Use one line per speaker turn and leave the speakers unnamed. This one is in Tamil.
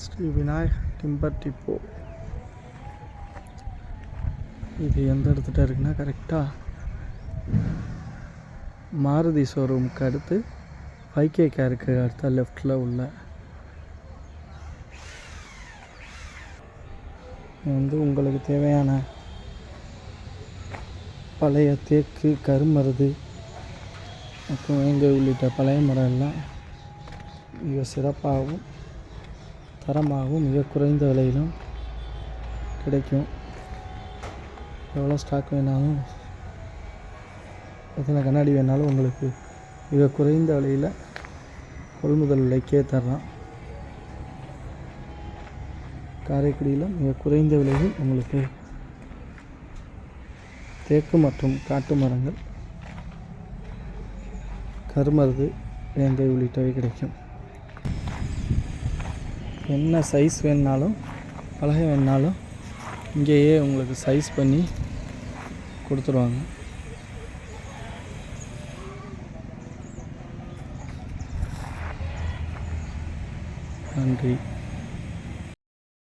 Sri Vinayagar timber depot. இது எந்த இடத்துட்ட இருக்குன்னா கரெக்டாக மாருதி ஷோரூமுக்கு அடுத்து ஃபைவ் கேருக்கு அடுத்த லெஃப்டில் உள்ள. வந்து உங்களுக்கு தேவையான பழைய தேக்கு கருமருது மற்றும் வேங்கை உள்ளிட்ட பழைய மரம் எல்லாம் மிக சிறப்பாகவும் தரமாகவும் மிக குறைந்த விலையிலும் கிடைக்கும். எவ்வளோ ஸ்டாக் வேணாலும் எத்தனை கண்ணாடி வேணாலும் உங்களுக்கு மிக குறைந்த விலையில் கொள்முதல் விலைக்கே தர்றோம் காரைக்குடியில் மிக குறைந்த விலையில் உங்களுக்கு தேக்கு மற்றும் காட்டு மரங்கள் கருமருது வேங்கை உள்ளிட்டவை கிடைக்கும். என்ன சைஸ் வேணுனாலும் பலகை வேணுனாலும் இங்கேயே உங்களுக்கு சைஸ் பண்ணி கொடுத்துருவாங்க. நன்றி.